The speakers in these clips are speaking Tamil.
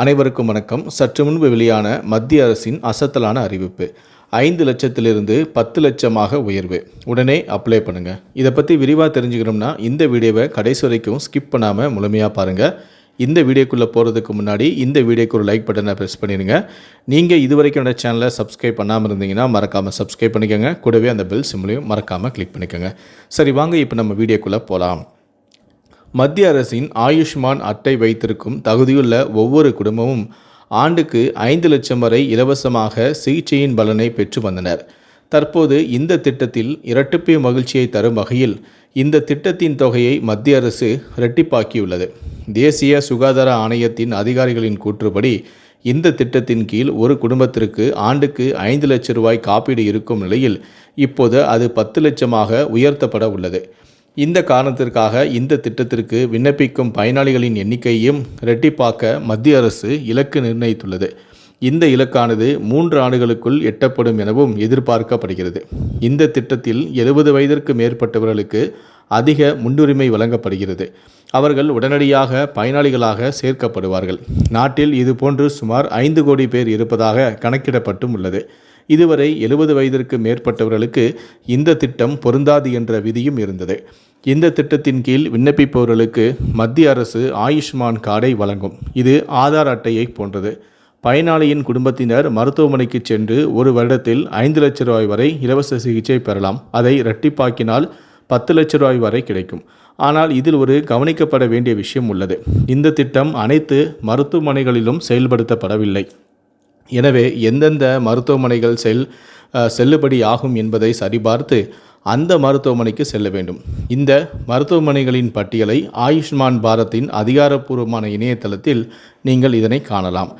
அனைவருக்கும் வணக்கம். சற்று முன்பு வெளியான மத்திய அரசின் அசத்தலான அறிவிப்பு. ஐந்து லட்சத்திலிருந்து பத்து லட்சமாக உயர்வு. உடனே அப்ளை பண்ணுங்கள் இதை பற்றி விரிவாக தெரிஞ்சுக்கணும்னா இந்த வீடியோவை கடைசி வரைக்கும் ஸ்கிப் பண்ணாமல் முழுமையாக பாருங்கள் இந்த வீடியோக்குள்ளே போகிறதுக்கு முன்னாடி இந்த வீடியோக்கு ஒரு லைக் பட்டனை ப்ரெஸ் பண்ணிடுங்க. நீங்கள் இது வரைக்கும் என்னோட சேனலை சப்ஸ்கிரைப் பண்ணாமல் இருந்தீங்கன்னா மறக்காமல் சப்ஸ்கிரைப் பண்ணிக்கோங்க. கூடவே அந்த பெல் சிம்லையும் மறக்காமல் கிளிக் பண்ணிக்கோங்க. சரி வாங்க இப்போ நம்ம வீடியோக்குள்ளே போகலாம் மத்திய அரசின் ஆயுஷ்மான் அட்டை வைத்திருக்கும் தகுதியுள்ள ஒவ்வொரு குடும்பமும் ஆண்டுக்கு ஐந்து லட்சம் வரை இலவசமாக சிகிச்சையின் பலனை பெற்று வந்தனர். தற்போது இந்த திட்டத்தில் இரட்டிப்பு மகிழ்ச்சியை தரும் வகையில் இந்த திட்டத்தின் தொகையை மத்திய அரசு இரட்டிப்பாக்கியுள்ளது. தேசிய சுகாதார ஆணையத்தின் அதிகாரிகளின் கூற்றுப்படி இந்த திட்டத்தின் கீழ் ஒரு குடும்பத்திற்கு ஆண்டுக்கு ஐந்து லட்சம் ரூபாய் காப்பீடு இருக்கும் நிலையில் இப்போது அது பத்து லட்சமாக உயர்த்தப்பட உள்ளது. இந்த காரணத்திற்காக இந்த திட்டத்திற்கு விண்ணப்பிக்கும் பயனாளிகளின் எண்ணிக்கையும் இரட்டிப்பாக்க மத்திய அரசு இலக்கு நிர்ணயித்துள்ளது. இந்த இலக்கானது மூன்று ஆண்டுகளுக்குள் எட்டப்படும் எனவும் எதிர்பார்க்கப்படுகிறது. இந்த திட்டத்தில் எழுபது வயதிற்கு மேற்பட்டவர்களுக்கு அதிக முன்னுரிமை வழங்கப்படுகிறது. அவர்கள் உடனடியாக பயனாளிகளாக சேர்க்கப்படுவார்கள். நாட்டில் இதுபோன்று சுமார் ஐந்து கோடி பேர் இருப்பதாக கணக்கிடப்பட்டும் உள்ளது. இதுவரை எழுபது வயதிற்கு மேற்பட்டவர்களுக்கு இந்த திட்டம் பொருந்தாது என்ற விதியும் இருந்தது. இந்த திட்டத்தின் கீழ் விண்ணப்பிப்பவர்களுக்கு மத்திய அரசு ஆயுஷ்மான் கார்டை வழங்கும். இது ஆதார் அட்டையை போன்றது. பயனாளியின் குடும்பத்தினர் மருத்துவமனைக்கு சென்று ஒரு வருடத்தில் ஐந்து லட்ச ரூபாய் வரை இலவச சிகிச்சை பெறலாம். அதை இரட்டிப்பாக்கினால் பத்து லட்ச ரூபாய் வரை கிடைக்கும். ஆனால் இதில் ஒரு கவனிக்கப்பட வேண்டிய விஷயம் உள்ளது. இந்த திட்டம் அனைத்து மருத்துவமனைகளிலும் செயல்படுத்தப்படவில்லை. எனவே எந்தெந்த மருத்துவமனைகள் செல் செல்லுபடி ஆகும் என்பதை சரிபார்த்து அந்த மருத்துவமனைக்கு செல்ல வேண்டும். இந்த மருத்துவமனைகளின் பட்டியலை ஆயுஷ்மான் பாரத்தின் அதிகாரப்பூர்வமான இணையதளத்தில் நீங்கள் இதனை காணலாம்.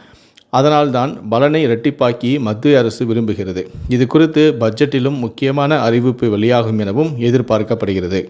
அதனால்தான் பலனை இரட்டிப்பாக்கி மத்திய அரசு விரும்புகிறது. இது குறித்து பட்ஜெட்டிலும் முக்கியமான அறிவிப்பு வெளியாகும் எனவும் எதிர்பார்க்கப்படுகிறது.